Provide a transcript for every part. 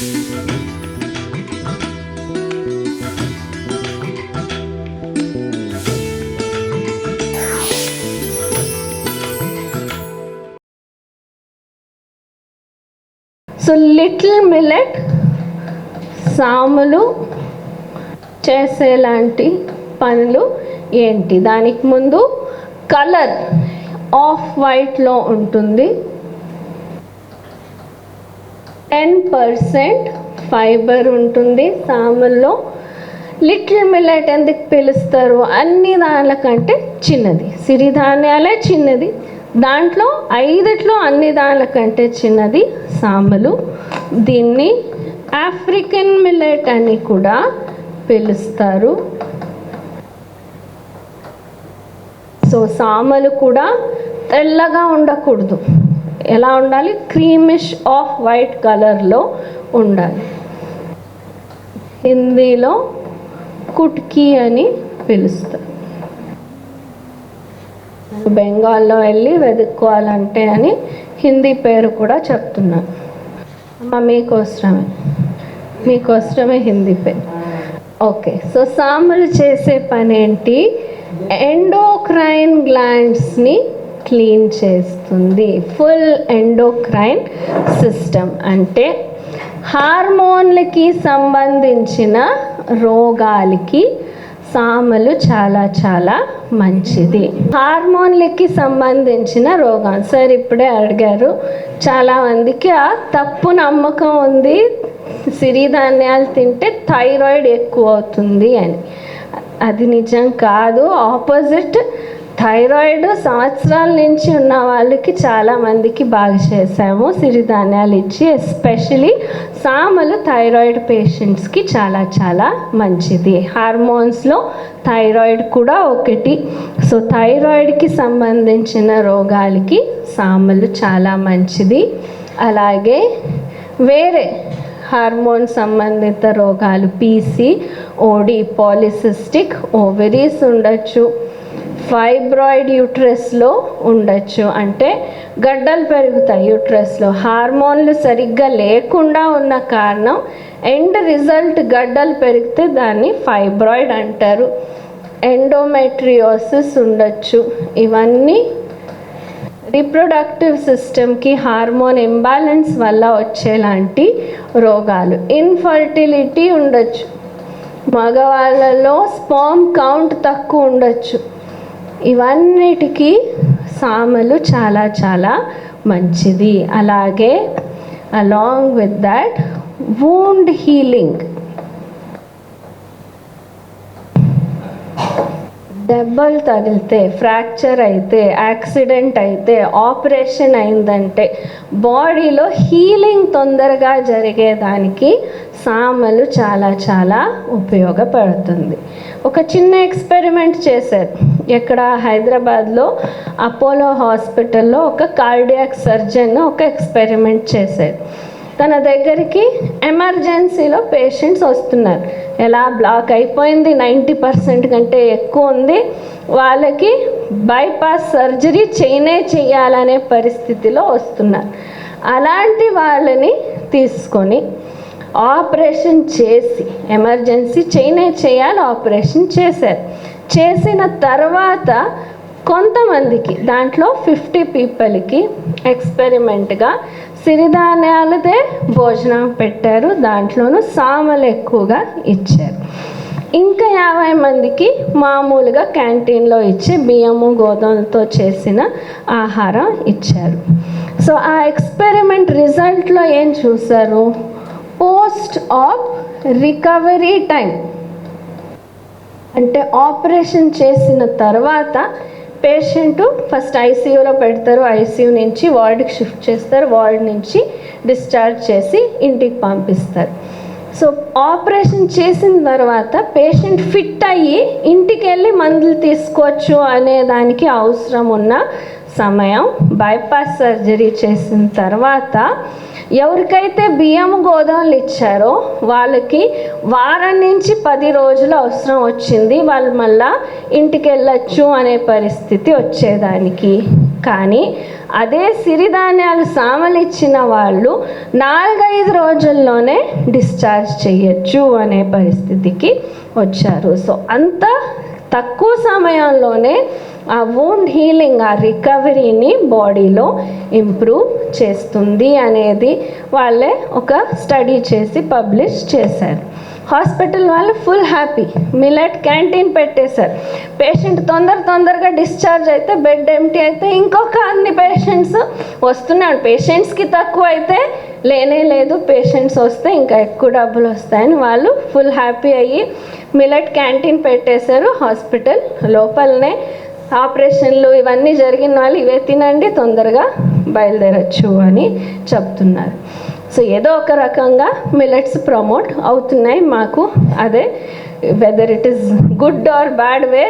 So little millet సాములు చేసేలాంటి పనులు ఏంటి? దానికి ముందు కలర్ ఆఫ్ వైట్లో ఉంటుంది. టెన్ పర్సెంట్ ఫైబర్ ఉంటుంది సాముల్లో లిటిల్ మిల్లెట్ ఎందుకు పిలుస్తారు? అన్ని దానికంటే చిన్నది. సిరిధాన్యాలే చిన్నది. దాంట్లో ఐదిట్లో అన్ని దానికంటే చిన్నది సామలు. దీన్ని ఆఫ్రికన్ మిల్లెట్ అని కూడా పిలుస్తారు. సో సామలు కూడా తెల్లగా ఉండకూడదు. ఎలా ఉండాలి? క్రీమిష్ ఆఫ్ వైట్ కలర్లో ఉండాలి. హిందీలో కుట్కీ అని పిలుస్తారు. బెంగాల్లో వెళ్ళి వెతుక్కోవాలంటే అని హిందీ పేరు కూడా చెప్తున్నాను. అమ్మ మీకోసమే. మీకోసమే హిందీ పేరు. ఓకే సో సాములు చేసే పని ఏంటి ఎండోక్రైన్ గ్లాండ్స్ని క్లీన్ చేస్తుంది. Full endocrine system. అంటే హార్మోన్లకి సంబంధించిన రోగాలకి సామలు చాలా చాలా మంచిది. హార్మోన్లకి సంబంధించిన రోగాలు సార్ ఇప్పుడే అడిగారు చాలామందికి ఆ తప్పు నమ్మకం ఉంది. సిరిధాన్యాలు తింటే థైరాయిడ్ ఎక్కువ అవుతుంది అని. అది నిజం కాదు. ఆపోజిట్ థైరాయిడ్ సంవత్సరాల నుంచి ఉన్న వాళ్ళకి చాలామందికి బాగా చేసాము సిరిధాన్యాలు ఇచ్చి ఎస్పెషలీ సామలు థైరాయిడ్ పేషెంట్స్కి చాలా చాలా మంచిది. హార్మోన్స్లో థైరాయిడ్ కూడా ఒకటి. సో థైరాయిడ్కి సంబంధించిన రోగాలకి సామలు చాలా మంచిది. అలాగే వేరే హార్మోన్ సంబంధిత రోగాలు P C O D polycystic ovaries ఉండొచ్చు. ఫైబ్రాయిడ్ యూట్రస్లో ఉండొచ్చు. అంటే గడ్డలు పెరుగుతాయి యూట్రస్లో. హార్మోన్లు సరిగ్గా లేకుండా ఉన్న కారణం ఎండ్ రిజల్ట్ గడ్డలు పెరిగితే దాన్ని ఫైబ్రాయిడ్ అంటారు. ఎండోమెట్రియోసిస్ ఉండొచ్చు. ఇవన్నీ రిప్రొడక్టివ్ సిస్టమ్కి హార్మోన్ ఇంబ్యాలెన్స్ వల్ల వచ్చేలాంటి రోగాలు. ఇన్ఫర్టిలిటీ ఉండొచ్చు. మగవాళ్ళలో స్పామ్ కౌంట్ తక్కువ ఉండొచ్చు. ఇవన్నిటికీ సామలు చాలా చాలా మంచిది. అలాగే along with that wound healing దెబ్బలు తగిలితే ఫ్రాక్చర్ అయితే యాక్సిడెంట్ అయితే ఆపరేషన్ అయిందంటే బాడీలో హీలింగ్ తొందరగా జరిగేదానికి సామలు చాలా చాలా ఉపయోగపడుతుంది. ఒక చిన్న ఎక్స్పెరిమెంట్ చేశారు. ఇక్కడ హైదరాబాద్లో అపోలో హాస్పిటల్లో ఒక కార్డియాక్ సర్జన్ ఒక ఎక్స్పెరిమెంట్ చేశారు. తన దగ్గరికి ఎమర్జెన్సీలో పేషెంట్స్ వస్తున్నారు. ఎలా బ్లాక్ అయిపోయింది? నైంటీ పర్సెంట్ కంటే ఎక్కువ ఉంది. వాళ్ళకి బైపాస్ సర్జరీ చేయనే చేయాలనే పరిస్థితిలో వస్తున్నారు. అలాంటి వాళ్ళని తీసుకొని ఆపరేషన్ చేసి ఎమర్జెన్సీ చేయనే చేయాలి ఆపరేషన్ చేశారు. చేసిన తర్వాత కొంతమందికి దాంట్లో ఫిఫ్టీ పీపుల్కి ఎక్స్పెరిమెంట్గా సిరిధాన్యాలదే భోజనం పెట్టారు. దాంట్లోనూ సామలు ఎక్కువగా ఇచ్చారు. ఇంకా యాభై మందికి మామూలుగా క్యాంటీన్లో ఇచ్చే బియ్యము గోధుమలతో చేసిన ఆహారం ఇచ్చారు. సో ఆ ఎక్స్పెరిమెంట్ రిజల్ట్లో ఏం చూసారు పోస్ట్ ఆఫ్ రికవరీ టైం అంటే ఆపరేషన్ చేసిన తర్వాత పేషెంట్ ఫస్ట్ ఐసీయూలో పెడతారు ఐసీయూ నుంచి వార్డుకి షిఫ్ట్ చేస్తారు వార్డ్ నుంచి డిశ్చార్జ్ చేసి ఇంటికి పంపిస్తారు. సో ఆపరేషన్ చేసిన తర్వాత పేషెంట్ ఫిట్ అయ్యి ఇంటికి వెళ్ళి మందులు తీసుకోవచ్చు అనే దానికి అవసరం ఉన్న సమయం బైపాస్ సర్జరీ చేసిన తర్వాత ఎవరికైతే బియ్యం గోధుమలు ఇచ్చారో వాళ్ళకి వారం నుంచి పది రోజులు అవసరం వచ్చింది. వాళ్ళు మళ్ళా ఇంటికి వెళ్ళొచ్చు అనే పరిస్థితి వచ్చేదానికి. కానీ అదే సిరిధాన్యాలు సామలు ఇచ్చిన వాళ్ళు నాలుగైదు రోజుల్లోనే డిశ్చార్జ్ చేయొచ్చు అనే పరిస్థితికి వచ్చారు. సో అంత తక్కువ సమయంలోనే ఆ ఓన్ హీలింగ్ ఆ రికవరీని బాడీలో ఇంప్రూవ్ చేస్తుంది అనేది వాళ్ళే ఒక స్టడీ చేసి పబ్లిష్ చేశారు. హాస్పిటల్ వాళ్ళు ఫుల్ హ్యాపీ మిలెట్ క్యాంటీన్ పెట్టేశారు. పేషెంట్ తొందర తొందరగా డిశ్చార్జ్ అయితే బెడ్ ఎంటీ అయితే ఇంకొక అన్ని పేషెంట్స్ వస్తున్నాడు పేషెంట్స్కి తక్కువ అయితే లేనే లేదు. పేషెంట్స్ వస్తే ఇంకా ఎక్కువ డబ్బులు వస్తాయని వాళ్ళు ఫుల్ హ్యాపీ అయ్యి మిలెట్ క్యాంటీన్ పెట్టేశారు. హాస్పిటల్ లోపలనే ఆపరేషన్లు ఇవన్నీ జరిగిన వాళ్ళు ఇవే తినండి తొందరగా బయలుదేరచ్చు అని చెప్తున్నారు. సో ఏదో ఒక రకంగా మిలెట్స్ ప్రమోట్ అవుతున్నాయి మాకు. అదే weather it is good or bad way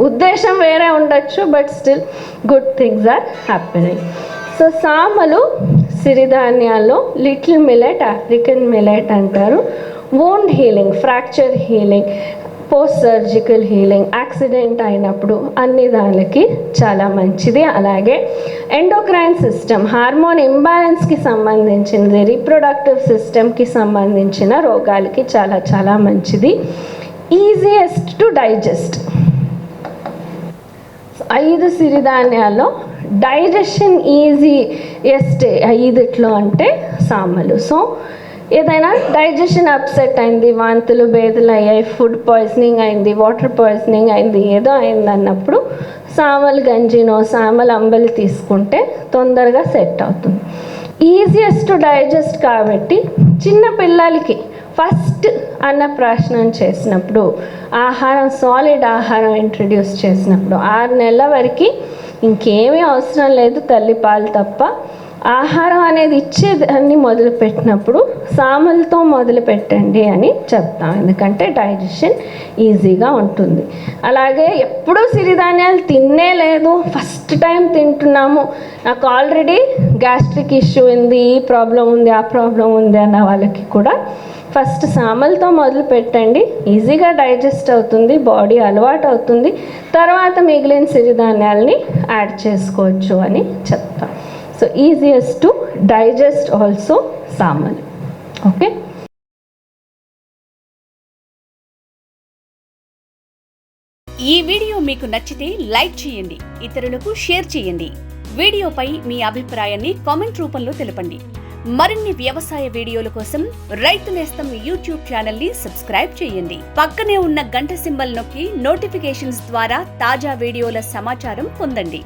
ఉద్దేశం వేరే ఉండొచ్చు but still good things are happening so సామలు సిరిధాన్యాల్లో లిటిల్ మిలెట్ ఆఫ్రికన్ మిలెట్ అంటారు. Wound healing fracture healing post surgical healing accident అయినప్పుడు అన్ని దానికి చాలా మంచిది. అలాగే ఎండోక్రైన్ సిస్టమ్ హార్మోన్ ఇంబ్యాలెన్స్కి సంబంధించినది రీప్రొడక్టివ్ సిస్టమ్కి సంబంధించిన రోగాలకి చాలా చాలా మంచిది. Easiest to digest. ఐదు సిరిధాన్యాల్లో డైజెషన్ ఈజీ ఈజీయెస్ట్ ఐదిట్లో అంటే సామలు. సో ఏదైనా డైజెషన్ అప్సెట్ అయింది వాంతులు బేదలు అయ్యాయి ఫుడ్ పాయిజనింగ్ అయింది వాటర్ పాయిజనింగ్ అయింది ఏదో అయింది అన్నప్పుడు సామలు గంజినో సామలు అంబలి తీసుకుంటే తొందరగా సెట్ అవుతుంది. ఈజియెస్ట్ డైజెస్ట్ కాబట్టి చిన్న పిల్లలకి ఫస్ట్ అన్నప్రాశనం చేసినప్పుడు ఆహారం సాలిడ్ ఆహారం ఇంట్రడ్యూస్ చేసినప్పుడు ఆరు నెలల వరకు ఇంకేమీ అవసరం లేదు తల్లి పాలు తప్ప ఆహారం అనేది ఇచ్చేదాన్ని మొదలుపెట్టినప్పుడు సామలతో మొదలు పెట్టండి అని చెప్తాం. ఎందుకంటే డైజెషన్ ఈజీగా ఉంటుంది. అలాగే ఎప్పుడూ సిరిధాన్యాలు తిన్నే లేదు. ఫస్ట్ టైం తింటున్నాము. నాకు ఆల్రెడీ గ్యాస్ట్రిక్ ఇష్యూ ఉంది ఈ ప్రాబ్లం ఉంది ఆ ప్రాబ్లం ఉంది అన్న వాళ్ళకి కూడా ఫస్ట్ సామలతో మొదలు పెట్టండి ఈజీగా డైజెస్ట్ అవుతుంది బాడీ అలవాటు అవుతుంది. తర్వాత మిగిలిన సిరిధాన్యాలని యాడ్ చేసుకోవచ్చు అని చెప్తాం. So easiest to digest also సామన్ okay ఈ వీడియో మీకు నచ్చితే లైక్ చేయండి ఇతరులకు షేర్ చేయండి. వీడియోపై మీ అభిప్రాయాన్ని కామెంట్ రూపంలో తెలపండి. మరిన్ని వ్యవసాయ వీడియోల కోసం రైతు నేస్తం యూట్యూబ్ ఛానల్ని సబ్స్క్రైబ్ చేయండి. పక్కనే ఉన్న గంట సింబల్ నొక్కి నోటిఫికేషన్స్ ద్వారా తాజా వీడియోల సమాచారం పొందండి.